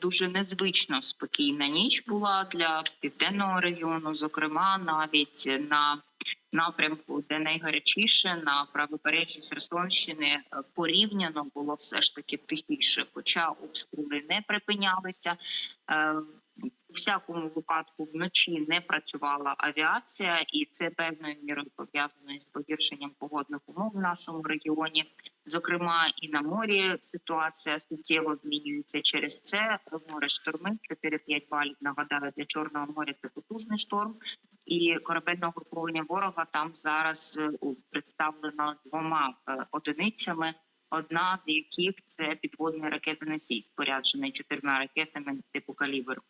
Дуже незвично спокійна ніч була для південного регіону, зокрема навіть на напрямку, де найгарячіше на правобережжі Херсонщини е, порівняно було все ж таки тихіше, хоча обстріли не припинялися. Е, У всякому випадку вночі не працювала авіація, і це певною мірою пов'язано з погіршенням погодних умов в нашому регіоні. Зокрема, і на морі ситуація суттєво змінюється через це. Море шторми 4-5 балів. Нагадаю, для чорного моря це потужний шторм. І корабельного груповання ворога там зараз е, представлено двома е, одиницями. Одна з яких це підводний ракетоносій, споряджений чотирма ракетами типу калібр.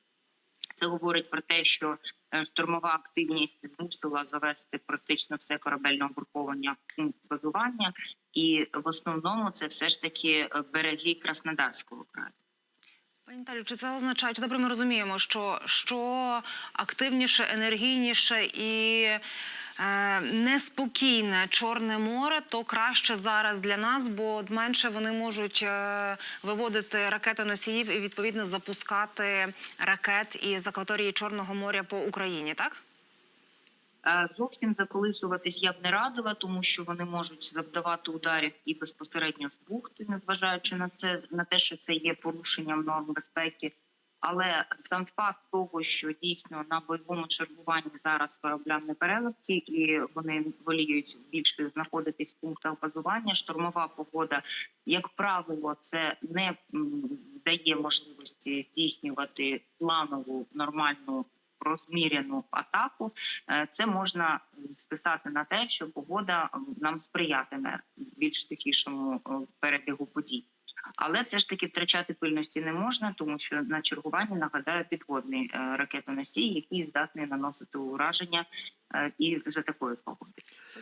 Це говорить про те, що е, штурмова активність змусила завести практично все корабельне угруповання в пункт базування, і в основному це все ж таки е, береги Краснодарського краю. Пані Наталю, чи це означає, чи добре ми розуміємо, що що активніше, енергійніше і е, неспокійне Чорне море, то краще зараз для нас, бо менше вони можуть е, виводити ракетоносіїв і відповідно запускати ракет із акваторії Чорного моря по Україні, так? Е, Зовсім заколисуватись я б не радила, тому що вони можуть завдавати ударів і безпосередньо з бухти, незважаючи на це на те, що це є порушенням норм безпеки. Але сам факт того, що дійсно на бойовому чергуванні зараз корабля не переливки, і вони воліють більше знаходитись в пунктах базування. Штурмова погода, як правило, це не дає можливості здійснювати планову нормальну розміряну атаку. Е, Це можна списати на те, що погода нам сприятиме більш тихішому е, перебігу подій. Але все ж таки втрачати пильності не можна, тому що на чергуванні нагадаю підводний е, ракетоносій, який здатний наносити ураження і за такої погоди.